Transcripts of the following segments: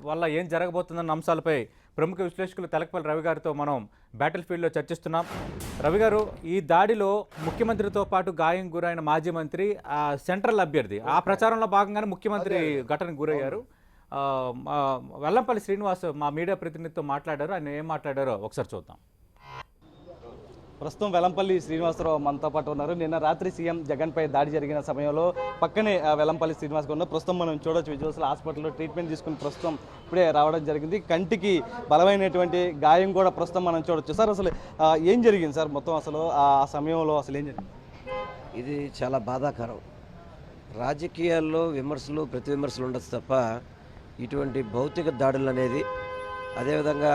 వల్ల ఏం జరగబోతుందన్న అంశాలపై ప్రముఖ విశ్లేషకులు తెలకపల్లి రవి గారితో మనం బ్యాటిల్ ఫీల్డ్లో చర్చిస్తున్నాం. రవి గారు ఈ దాడిలో ముఖ్యమంత్రితో పాటు గాయం గురైన మాజీ మంత్రి ఆ, సెంట్రల్ అభ్యర్థి ఆ ప్రచారంలో భాగంగానే ముఖ్యమంత్రి ఘటనకు గురయ్యారు. వెల్లంపల్లి శ్రీనివాస్ మా మీడియా ప్రతినిధితో మాట్లాడారు. ఆయన ఏం మాట్లాడారో ఒకసారి చూద్దాం. ప్రస్తుతం వెలంపల్లి శ్రీనివాసరావు మనతో పాటు ఉన్నారు. నిన్న రాత్రి సీఎం జగన్పై దాడి జరిగిన సమయంలో పక్కనే వెలంపల్లి శ్రీనివాస్ గారు ఉన్నారు ప్రస్తుతం మనం చూడొచ్చు విజువల్స్ హాస్పిటల్లో ట్రీట్మెంట్ తీసుకుని ప్రస్తుతం ఇప్పుడే రావడం జరిగింది. కంటికి బలమైనటువంటి గాయం కూడా ప్రస్తుతం మనం చూడొచ్చు. సార్ అసలు ఏం జరిగింది సార్ మొత్తం అసలు? ఆ సమయంలో అసలు ఏం జరిగింది? ఇది చాలా బాధాకరం. రాజకీయాల్లో విమర్శలు ప్రతి విమర్శలు ఉండొచ్చు తప్ప ఇటువంటి భౌతిక దాడులు అనేది అదేవిధంగా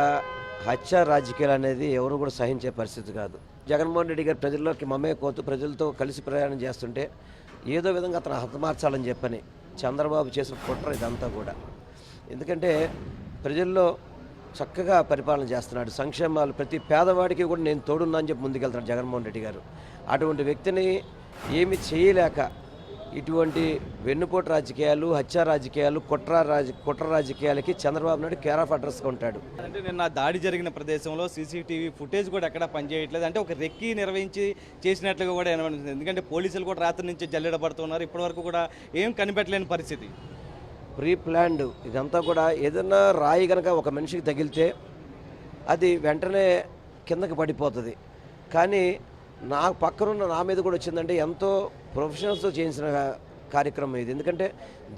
హత్య రాజకీయాలు అనేది ఎవరు కూడా సహించే పరిస్థితి కాదు. జగన్మోహన్ రెడ్డి గారు ప్రజల్లోకి మమేకోతూ ప్రజలతో కలిసి ప్రయాణం చేస్తుంటే ఏదో విధంగా అతను హతమార్చాలని చెప్పని చంద్రబాబు చేసిన కుట్ర ఇదంతా కూడా. ఎందుకంటే ప్రజల్లో చక్కగా పరిపాలన చేస్తున్నాడు. సంక్షేమాలు ప్రతి పేదవాడికి కూడా నేను తోడున్నా అని చెప్పి ముందుకెళ్తాడు జగన్మోహన్ రెడ్డి గారు. అటువంటి వ్యక్తిని ఏమి చేయలేక ఇటువంటి వెన్నుపోటు రాజకీయాలు హత్య రాజకీయాలు కుట్ర రాజ కుట్ర రాజకీయాలకి చంద్రబాబు నాయుడు కేర్ ఆఫ్ అడ్రస్గా ఉంటాడు. అంటే నిన్న దాడి జరిగిన ప్రదేశంలో సీసీటీవీ ఫుటేజ్ కూడా ఎక్కడ పనిచేయట్లేదు. అంటే ఒక రెక్కి నిర్వహించి చేసినట్లుగా కూడా అనిపిస్తుంది ఎందుకంటే పోలీసులు కూడా రాత్రి నుంచి జల్లెడబడుతున్నారు ఇప్పటివరకు కూడా ఏం కనిపెట్టలేని పరిస్థితి. ప్రీ ప్లాన్డ్ ఇదంతా కూడా ఏదన్నా రాయి కనుక ఒక మనిషికి తగిలితే అది వెంటనే కిందకి పడిపోతుంది. కానీ నా పక్కనున్న నా మీద కూడా వచ్చిందంటే ఎంతో ప్రొఫెషనల్స్తో చేయించిన కార్యక్రమం ఇది. ఎందుకంటే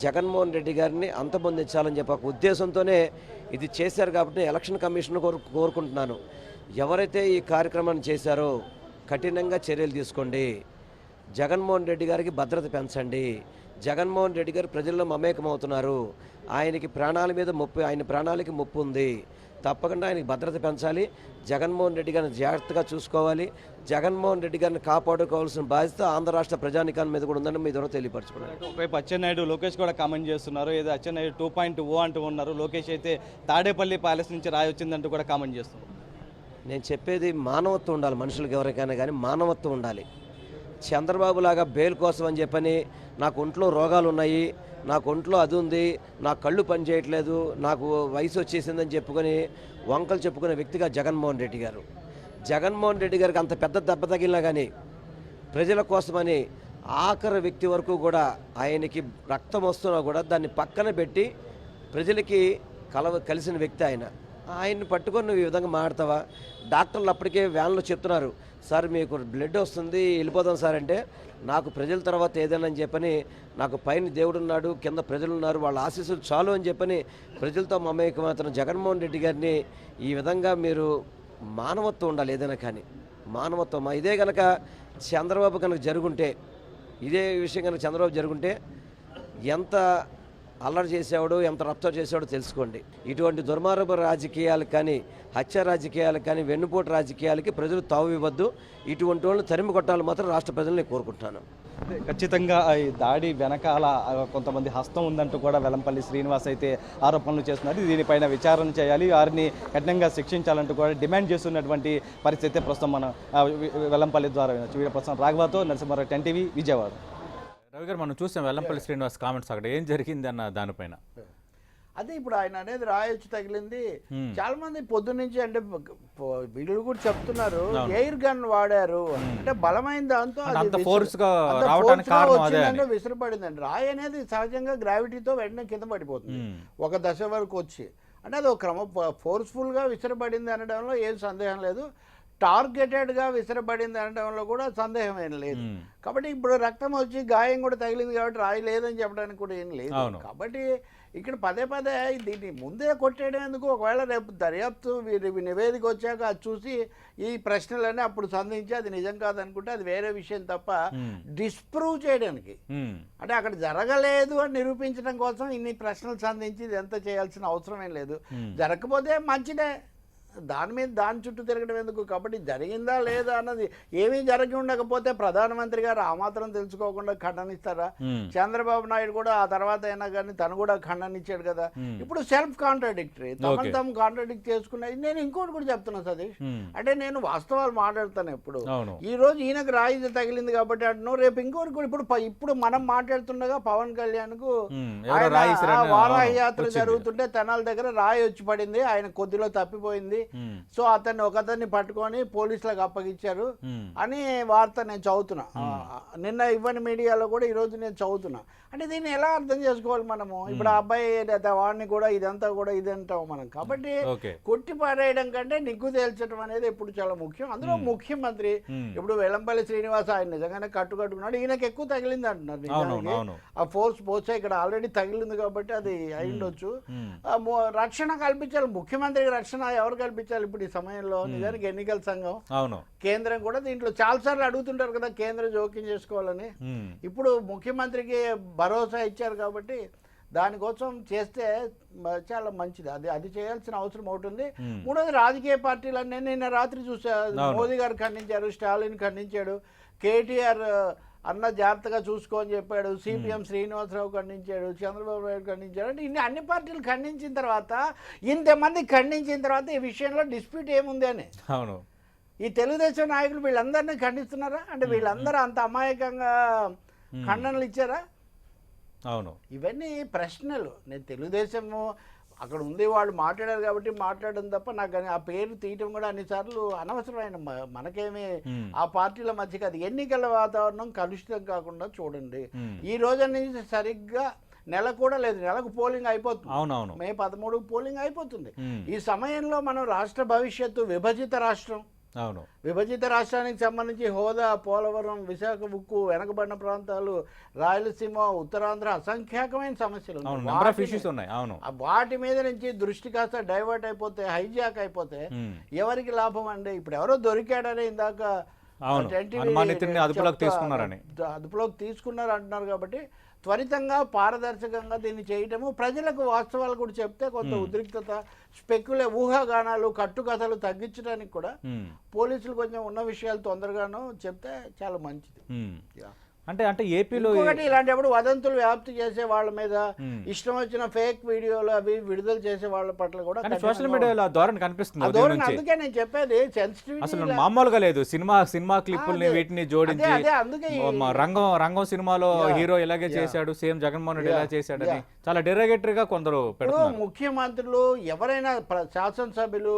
జగన్మోహన్ రెడ్డి గారిని అంతమొందించాలని చెప్పి ఒక ఉద్దేశంతోనే ఇది చేశారు కాబట్టి ఎలక్షన్ కమిషన్ కోరు కోరుకుంటున్నాను. ఎవరైతే ఈ కార్యక్రమాన్ని చేశారో కఠినంగా చర్యలు తీసుకోండి. జగన్మోహన్ రెడ్డి గారికి భద్రత పెంచండి. జగన్మోహన్ రెడ్డి గారు ప్రజల్లో మమేకమవుతున్నారు. ఆయనకి ప్రాణాల మీద ముప్పు ఆయన ప్రాణాలకి ముప్పు ఉంది. తప్పకుండా ఆయనకి భద్రత పెంచాలి. జగన్మోహన్ రెడ్డి గారిని జాగ్రత్తగా చూసుకోవాలి. జగన్మోహన్ రెడ్డి గారిని కాపాడుకోవాల్సిన బాధ్యత ఆంధ్ర రాష్ట్ర ప్రజానికాన్ని మీద కూడా ఉందని మీ ద్వారా తెలియపరచుకున్నాను. ఒకవైపు అచ్చెన్నాయుడు లోకేష్ కూడా కామెంట్ చేస్తున్నారు. ఏదో అచ్చెన్నాయుడు టూ పాయింట్ ఓ అంటూ ఉన్నారు. లోకేష్ అయితే తాడేపల్లి ప్యాలెస్ నుంచి రాయి వచ్చిందంటూ కూడా కామెంట్ చేస్తున్నారు. నేను చెప్పేది మానవత్వం ఉండాలి మనుషులకు ఎవరికైనా కానీ మానవత్వం ఉండాలి. చంద్రబాబు లాగా బెయిల్ కోసం అని చెప్పని నాకు ఒంట్లో రోగాలు ఉన్నాయి నాకు ఒంట్లో అది ఉంది నా కళ్ళు పనిచేయట్లేదు నాకు వయసు వచ్చేసిందని చెప్పుకొని వంకలు చెప్పుకునే వ్యక్తిగా జగన్మోహన్ రెడ్డి గారు. జగన్మోహన్ రెడ్డి గారికి అంత పెద్ద దెబ్బ తగిలినా కానీ ప్రజల కోసమని ఆఖరి వ్యక్తి వరకు కూడా ఆయనకి రక్తం వస్తున్నా కూడా దాన్ని పక్కన పెట్టి ప్రజలకి కలవ కలిసిన వ్యక్తి ఆయన. ఆయన్ని పట్టుకొని నువ్వు ఈ విధంగా మాడతావా? డాక్టర్లు అప్పటికే వ్యాన్లో చెప్తున్నారు సార్ మీకు బ్లడ్ వస్తుంది వెళ్ళిపోదాం సార్ అంటే నాకు ప్రజల తర్వాత ఏదైనా అని చెప్పని నాకు పైన దేవుడు ఉన్నాడు కింద ప్రజలు ఉన్నారు వాళ్ళ ఆశీస్సులు చాలు అని చెప్పని ప్రజలతో మమేకమవుతున్న జగన్మోహన్ రెడ్డి గారిని ఈ విధంగా మీరు మానవత్వం ఉండాలి ఏదైనా కానీ. మానవత్వం. ఇదే కనుక చంద్రబాబు కనుక జరుగుంటే ఇదే విషయం కనుక చంద్రబాబు జరుగుంటే ఎంత అల్లరి చేసేవాడు ఎంత రప్త చేసేవాడో తెలుసుకోండి. ఇటువంటి దుర్మార్గ రాజకీయాలు కానీ హత్య రాజకీయాలు కానీ వెన్నుపోటు రాజకీయాలకి ప్రజలు తావివ్వద్దు ఇటువంటి వాళ్ళని తరిమి కొట్టాలి మాత్రం రాష్ట్ర ప్రజల్ని కోరుకుంటున్నాను. ఖచ్చితంగా ఈ దాడి వెనకాల కొంతమంది హస్తం ఉందంటూ కూడా వెలంపల్లి శ్రీనివాస్ అయితే ఆరోపణలు చేస్తున్నారు. దీనిపైన విచారణ చేయాలి. వారిని కఠినంగా శిక్షించాలంటూ కూడా డిమాండ్ చేస్తున్నటువంటి పరిస్థితి ప్రస్తుతం మనం వెలంపల్లి ద్వారా వినొచ్చు. వీడియో ప్రస్తుతం రాఘవతో నరసింహారావు టెన్ టీవీ విజయవాడ. రవి గారు మనం చూసాం వెల్లంపల్లి శ్రీనివాస్ కామెంట్స్ అక్కడ ఏం జరిగింది అన్న దానిపైన అదే ఇప్పుడు ఆయన అనేది రాయొచ్చు తగిలింది. Hmm. చాలా మంది పొద్దున్నుంచి అంటే వీళ్ళు కూడా చెప్తున్నారు ఎయిర్ గన్ వాడారు. అంటే బలమైన దాంతో వచ్చిందంటే. విసిరిపడిందండి. రాయి అనేది సహజంగా గ్రావిటీతో వెంటనే కింద పడిపోతుంది. Hmm. ఒక దశ వరకు వచ్చి. అంటే అది ఒక క్రమ ఫోర్స్ఫుల్గా విసిరబడింది అనడంలో ఏం సందేహం లేదు. టార్గెటెడ్గా విసిరబడింది అనడంలో కూడా సందేహం ఏం లేదు. కాబట్టి ఇప్పుడు రక్తం వచ్చి గాయం కూడా తగిలింది కాబట్టి రాయి లేదని చెప్పడానికి కూడా ఏం లేదు. కాబట్టి ఇక్కడ పదే పదే దీన్ని ముందే కొట్టేయడం ఎందుకు ఒకవేళ రేపు దర్యాప్తు వీరి నివేదిక వచ్చాక అది చూసి ఈ ప్రశ్నలన్నీ అప్పుడు సంధించి అది నిజం కాదనుకుంటే అది వేరే విషయం తప్ప. డిస్ప్రూవ్ చేయడానికి. అంటే అక్కడ జరగలేదు అని నిరూపించడం కోసం ఇన్ని ప్రశ్నలు సంధించి ఇది ఎంత చేయాల్సిన అవసరం ఏం లేదు. జరగకపోతే మంచిదే దాని మీద దాని చుట్టూ తిరగడం ఎందుకు? కాబట్టి జరిగిందా లేదా అన్నది ఏమీ జరిగి ఉండకపోతే ప్రధానమంత్రి గారు ఆ మాత్రం తెలుసుకోకుండా ఖండనిస్తారా. చంద్రబాబు నాయుడు కూడా ఆ తర్వాత అయినా కానీ తను కూడా ఖండనిచ్చాడు కదా. ఇప్పుడు సెల్ఫ్ కాంట్రాడిక్టరీ తమను. తాము కాంట్రాడిక్ట్ చేసుకున్నాయి నేను ఇంకోటి కూడా చెప్తున్నా సతీష్. అంటే నేను వాస్తవాలు మాట్లాడతాను ఎప్పుడు. ఈ రోజు ఈయనకు రాయి తగిలింది కాబట్టి అంటున్నావు రేపు ఇంకోటి కూడా ఇప్పుడు ఇప్పుడు మనం మాట్లాడుతుండగా పవన్ కళ్యాణ్కు వారాహి యాత్ర. జరుగుతుంటే తెనాల దగ్గర రాయి వచ్చి పడింది. ఆయన కొద్దిలో తప్పిపోయింది. సో అతన్ని ఒకతన్ని పట్టుకొని పోలీసులకు అప్పగించారు మ్మ్. అని వార్త నేను చదువుతున్నా. ఆ, నిన్న ఇవ్వని మీడియాలో కూడా ఈరోజు నేను చదువుతున్నా. అంటే దీన్ని ఎలా అర్థం చేసుకోవాలి మనము? ఇప్పుడు ఆ అబ్బాయి వాడిని కూడా ఇదంతా కూడా ఇది అంటాం మనం. కాబట్టి కొట్టి పారేయడం కంటే నిగ్గు తేల్చడం అనేది ఇప్పుడు చాలా ముఖ్యం. అందులో ముఖ్యమంత్రి. ఇప్పుడు వెల్లంపల్లి శ్రీనివాస్ ఆయన నిజంగానే కట్టుకట్టుకున్నాడు ఈయనకి ఎక్కువ తగిలింది అంటున్నారు ఆ ఫోర్స్ పోతే ఇక్కడ ఆల్రెడీ తగిలింది కాబట్టి అది అయి ఉండొచ్చు మ్మ్. ఆ మో- రక్షణ కల్పించాలి. ముఖ్యమంత్రికి రక్షణ ఎవరు కల్పించాలి ఇప్పుడు ఈ సమయంలో నిజానికి ఎన్నికల సంఘం అవును కేంద్రం కూడా దీంట్లో చాలాసార్లు అడుగుతుంటారు కదా కేంద్రం జోక్యం చేసుకోవాలని. ఇప్పుడు ముఖ్యమంత్రికి భరోసా ఇచ్చారు కాబట్టి దానికోసం చేస్తే చాలా మంచిది అది అది చేయాల్సిన అవసరం అవుతుంది. మూడోది రాజకీయ పార్టీలన్నీ నిన్న రాత్రి చూసా. మోదీ గారు ఖండించారు స్టాలిన్ ఖండించాడు కేటీఆర్ అన్న జాగ్రత్తగా చూసుకో అని చెప్పాడు. సిపిఎం శ్రీనివాసరావు ఖండించాడు చంద్రబాబు నాయుడు ఖండించాడు అంటే ఇన్ని అన్ని పార్టీలు ఖండించిన తర్వాత ఇంతమంది ఖండించిన తర్వాత ఈ విషయంలో డిస్ప్యూట్ ఏముంది అని? అవును. ఈ తెలుగుదేశం నాయకులు వీళ్ళందరినీ ఖండిస్తున్నారా? అంటే వీళ్ళందరూ అంత అమాయకంగా ఖండనలు ఇచ్చారా? అవును. ఇవన్నీ ప్రశ్నలు. నేను తెలుగుదేశము అక్కడ ఉంది వాళ్ళు మాట్లాడారు కాబట్టి మాట్లాడడం తప్ప నాకు ఆ పేరు తీయటం కూడా అన్నిసార్లు అనవసరమైన మనకేమీ. ఆ పార్టీల మధ్య కాదు. ఎన్నికల వాతావరణం కలుషితం కాకుండా చూడండి. ఈ రోజు నుంచి సరిగ్గా నెల కూడా లేదు. నెలకు పోలింగ్ అయిపోతుంది. అవునవును. మే పదమూడు పోలింగ్ అయిపోతుంది. ఈ సమయంలో మనం రాష్ట్ర భవిష్యత్తు విభజిత రాష్ట్రం. అవును విభజిత రాష్ట్రానికి సంబంధించి హోదా పోలవరం విశాఖ ఉక్కు వెనకబడిన ప్రాంతాలు రాయలసీమ ఉత్తరాంధ్ర అసంఖ్యాకమైన సమస్యలు ఉన్నాయి. అవును వాటి మీద నుంచి దృష్టి కాస్త డైవర్ట్ అయిపోతే హైజాక్ అయిపోతే. ఎవరికి లాభం అండి ఇప్పుడు ఎవరో దొరికాడని ఇందాక అదుపులోకి తీసుకున్నారని. అదుపులోకి తీసుకున్నారు అంటున్నారు కాబట్టి త్వరితంగా పారదర్శకంగా దీన్ని చేయటము ప్రజలకు వాస్తవాలు కూడా చెప్తే కొంత ఉద్రిక్తత స్పెక్యులే ఊహాగానాలు కట్టుకథలు తగ్గించడానికి కూడా. పోలీసులు కొంచెం ఉన్న విషయాలు తొందరగాను చెప్తే చాలా మంచిది. అంటే అంటే ఏపీలో ఇంకొకటి ఇలాంటప్పుడు వదంతులు వ్యాప్తి చేసే వాళ్ళ మీద. ఇష్టం వచ్చిన ఫేక్ వీడియోలు అవి విడుదల చేసే వాళ్ళ పట్ల కూడా సోషల్ మీడియాలో ఆ ధోరణి కనిపిస్తుంది ధోరణి అందుకే నేను చెప్పేది సెన్సిటివిటీ అసలు మామూలుగా లేదు సినిమా సినిమా క్లిప్పుల్ని. వీటిని జోడించి రంగం రంగం సినిమాలో. హీరో ఇలాగే. చేశాడు సేమ్ జగన్మోహన్ రెడ్డి. ఇలా చేశాడని. చాలా డెరగేటరీ గా కొందరు ముఖ్యమంత్రులు ఎవరైనా శాసనసభ్యులు.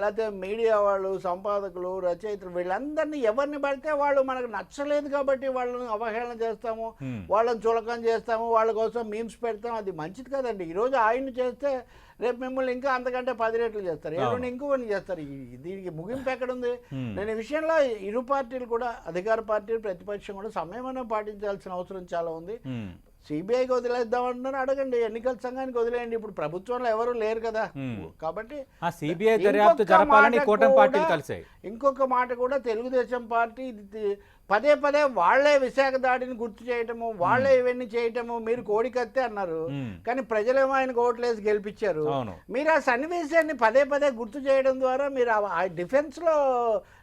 లేకపోతే మీడియా వాళ్ళు సంపాదకులు రచయితలు వీళ్ళందరినీ ఎవరిని పడితే వాళ్ళు మనకు నచ్చలేదు కాబట్టి వాళ్ళని అవహేళన చేస్తాము. వాళ్ళని చులకం చేస్తాము వాళ్ళ కోసం మీమ్స్ పెడతాం అది మంచిది కదండి. ఈరోజు ఆయన చేస్తే రేపు మిమ్మల్ని ఇంకా అంతకంటే పది రెట్లు చేస్తారు. ఎల్లుండి ఇంకొకరిని చేస్తారు. దీనికి ముగింపు ఎక్కడుంది? మ్మ్. నేను ఈ విషయంలో ఇరు పార్టీలు కూడా అధికార పార్టీలు ప్రతిపక్షం కూడా సంయమనం పాటించాల్సిన అవసరం చాలా ఉంది. సిబిఐకి వదిలేద్దామంటున్నారు అడగండి. ఎన్నికల సంఘానికి వదిలేయండి. ఇప్పుడు ప్రభుత్వంలో ఎవరు లేరు కదా. కాబట్టి సిబిఐ దర్యాప్తు ఇంకొక జరపాలని మాట కూటమి పార్టీలు కూడా- కలిసాయి ఇంకొక మాట కూడా తెలుగుదేశం పార్టీ ఇది పదే పదే వాళ్ళే విశాఖ దాడిని గుర్తు చేయటము వాళ్ళే ఇవన్నీ చేయటము మీరు కోడికత్తే అన్నారు. కానీ ప్రజలేమో ఆయన ఓట్లేసి గెలిపించారు. మీరు ఆ సన్నివేశాన్ని పదే పదే గుర్తు చేయడం ద్వారా మీరు ఆ- డిఫెన్స్లో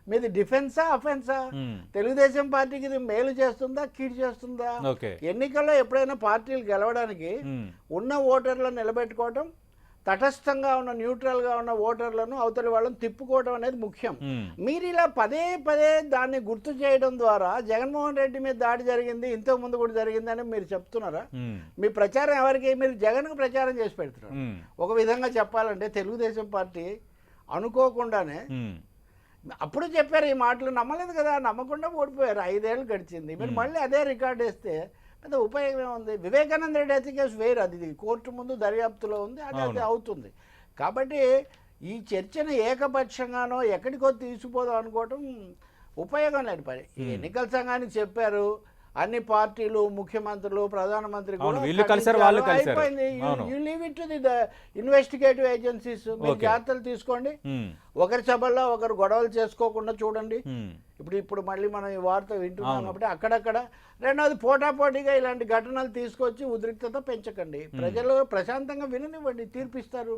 మీది డిఫెన్సా అఫెన్సా. తెలుగుదేశం పార్టీకి ఇది మేలు చేస్తుందా కీడు చేస్తుందా ఎన్నికల్లో ఎప్పుడైనా పార్టీలు గెలవడానికి. ఉన్న ఓటర్లను నిలబెట్టుకోవటం తటస్థంగా ఉన్న న్యూట్రల్గా ఉన్న ఓటర్లను అవతలి వాళ్ళని తిప్పుకోవడం అనేది ముఖ్యం. మీరు ఇలా పదే పదే దాన్ని గుర్తు చేయడం ద్వారా జగన్మోహన్ రెడ్డి మీద దాడి జరిగింది ఇంతకు ముందు కూడా జరిగిందని మీరు చెప్తున్నారా. మీ ప్రచారం ఎవరికి మీరు జగన్కు ప్రచారం చేసి పెడుతున్నారు. ఒక విధంగా చెప్పాలంటే తెలుగుదేశం పార్టీ అనుకోకుండానే. అప్పుడు చెప్పారు ఈ మాటలు నమ్మలేదు కదా నమ్మకుండా ఓడిపోయారు ఐదేళ్ళు గడిచింది మీరు మళ్ళీ అదే రికార్డ్ వేస్తే పెద్ద ఉపయోగం ఏముంది? వివేకానంద రెడ్డి అయితే కేసు వేరు. అది కోర్టు ముందు దర్యాప్తులో ఉంది అది అది. అవుతుంది. కాబట్టి ఈ చర్చను ఏకపక్షంగానో ఎక్కడికో తీసుకుపోదాం అనుకోవటం ఉపయోగం లేని పని. ఎన్నికల సంఘానికి చెప్పారు అన్ని పార్టీలు ముఖ్యమంత్రులు ప్రధానమంత్రి అవును, కూడా వీళ్ళు కలిశారు, వాళ్ళు ఖండించారు. కలిశారు. అయిపోయింది అవును. You leave it to the investigative agencies మీరు. జాగ్రత్తలు తీసుకోండి. ఒకరి సభల్లో ఒకరు గొడవలు చేసుకోకుండా చూడండి. ఇప్పుడు ఇప్పుడు మళ్ళీ మనం ఈ వార్త వింటున్నాం. కాబట్టి అక్కడక్కడ రెండవది పోటాపోటీగా ఇలాంటి ఘటనలు తీసుకొచ్చి ఉద్రిక్తత పెంచకండి ప్రజలు ప్రశాంతంగా విననివ్వండి తీర్పిస్తారు.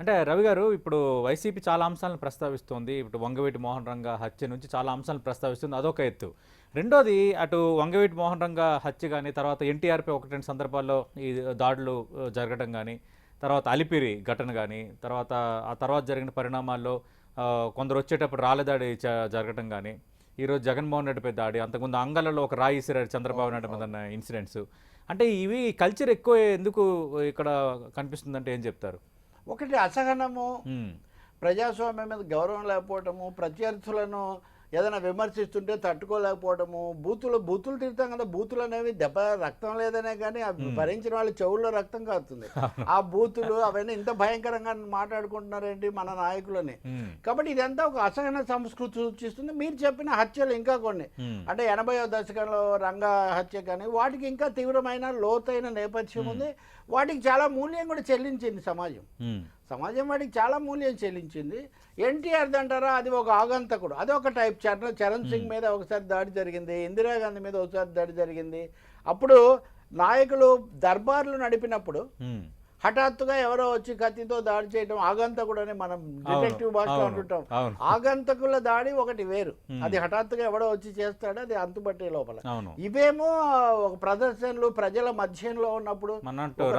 అంటే రవి గారు ఇప్పుడు వైసీపీ చాలా అంశాలను ప్రస్తావిస్తోంది ఇప్పుడు వంగవీటి మోహన్ రంగ హత్య నుంచి చాలా అంశాలను ప్రస్తావిస్తుంది అదొక ఎత్తు రెండోది అటు వంగవీటి మోహన్ రంగ హత్య కానీ తర్వాత ఎన్టీఆర్పై ఒకటి రెండు సందర్భాల్లో ఈ దాడులు జరగడం కానీ తర్వాత అలిపిరి ఘటన కానీ తర్వాత ఆ తర్వాత జరిగిన పరిణామాల్లో కొందరు వచ్చేటప్పుడు రాళ్ళదాడి జరగడం కానీ ఈరోజు జగన్మోహన్ రెడ్డిపై దాడి అంతకుముందు అంగళ్ళలో ఒక రాయి ఇసిరాడు చంద్రబాబు నాయుడు మీద ఇన్సిడెంట్స్. అంటే ఇవి కల్చర్ ఎక్కువ ఎందుకు ఇక్కడ కనిపిస్తుందంటే ఏం చెప్తారు? ఒకటి అసహనము ప్రజాస్వామ్యం మీద గౌరవం లేకపోవటము ప్రత్యర్థులను ఏదైనా విమర్శిస్తుంటే తట్టుకోలేకపోవడము బూతులు బూతులు తిడతాం కదా బూతులు అనేవి దెబ్బ రక్తం లేదనే కానీ అవి భరించిన వాళ్ళ చెవుల్లో రక్తం కారుతుంది. ఆ బూతులు అవన్నీ ఇంత భయంకరంగా మాట్లాడుకుంటున్నారేంటి మన నాయకులని? కాబట్టి ఇదంతా ఒక అసహన సంస్కృతి సూచిస్తుంది. మీరు చెప్పిన హత్యలు ఇంకా కొన్ని. అంటే ఎనభైవ దశకంలో రంగ హత్య కానీ వాటికి ఇంకా తీవ్రమైన లోతైన నేపథ్యం ఉంది. వాటికి చాలా మూల్యం కూడా చెల్లించింది సమాజం. సమాజం వాడికి చాలా మూల్యం చెల్లించింది. ఎన్టీఆర్ అంటారా? అది ఒక ఆగంతకుడు. అది ఒక టైప్ చరణ్ చరణ్ సింగ్ మీద ఒకసారి దాడి జరిగింది. ఇందిరాగాంధీ మీద ఒకసారి దాడి జరిగింది. అప్పుడు నాయకులు దర్బార్లు నడిపినప్పుడు హఠాత్తుగా ఎవరో వచ్చి కత్తితో దాడి చేయడం ఆగంతకుడు అని మనం డిటెక్టివ్ భాషలో అంటుంటాం. ఆగంతకుల దాడి ఒకటి వేరు. అది హఠాత్తుగా ఎవడో వచ్చి చేస్తాడు అది అంతుపట్టే లోపల. ఇవేమో ఒక ప్రదర్శనలు ప్రజల మధ్యంలో ఉన్నప్పుడు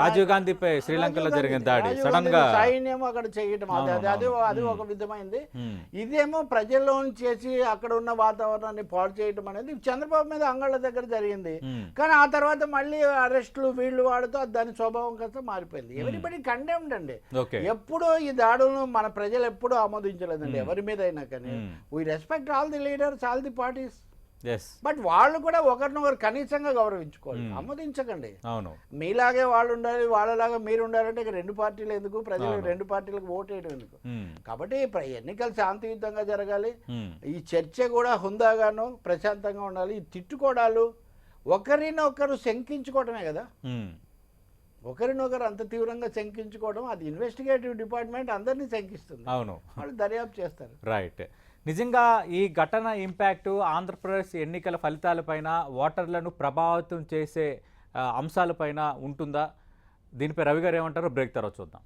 రాజీవ్ గాంధీపై శ్రీలంకలో జరిగిన దాడి సడన్గా సైన్యం అక్కడ చేయటం అది అది అది ఒక విధమైంది. ఇదేమో ప్రజల్లో చేసి అక్కడ ఉన్న వాతావరణాన్ని పాడు చేయటం అనేది చంద్రబాబు మీద అంగళ్ళ దగ్గర జరిగింది. కానీ ఆ తర్వాత మళ్ళీ అరెస్టులు వీళ్ళు వాడుతూ దాని స్వభావం కాస్త మారిపోయింది. ఎవరిబడి కండెమ్డ్ అండి. ఎప్పుడూ ఈ దాడులను మన ప్రజలు ఎప్పుడూ ఆమోదించలేదండి. ఎవరి మీద అయినా కానీ. Hmm. We respect all the leaders all the parties but వాళ్ళు కూడా ఒకరినొకరు కనీసంగా గౌరవించుకోవాలి. ఆమోదించకండి. అవును. మీలాగే వాళ్ళు ఉండాలి వాళ్ళలాగా మీరు ఉండాలంటే రెండు పార్టీలు ఎందుకు? ప్రజలు. రెండు పార్టీలకు ఓటు వేయడం ఎందుకు? కాబట్టి ఎన్నికలు శాంతియుతంగా జరగాలి. ఈ చర్చ కూడా హుందాగాను ప్రశాంతంగా ఉండాలి. ఈ తిట్టుకోవడాలు ఒకరినొకరు శంకించుకోవడమే కదా. ఒకరినొకరు అంత తీవ్రంగా శంకించుకోవడం అది ఇన్వెస్టిగేటివ్ డిపార్ట్మెంట్ అందరినీ శంకిస్తుంది. అవును. వాళ్ళు దర్యాప్తు చేస్తారు. రైట్ నిజంగా ఈ ఘటన ఇంపాక్ట్ ఆంధ్రప్రదేశ్ ఎన్నికల ఫలితాలపైన ఓటర్లను ప్రభావితం చేసే అంశాలపైన ఉంటుందా? దీనిపై రవి గారు ఏమంటారో బ్రేక్ తర్వాత చూద్దాం.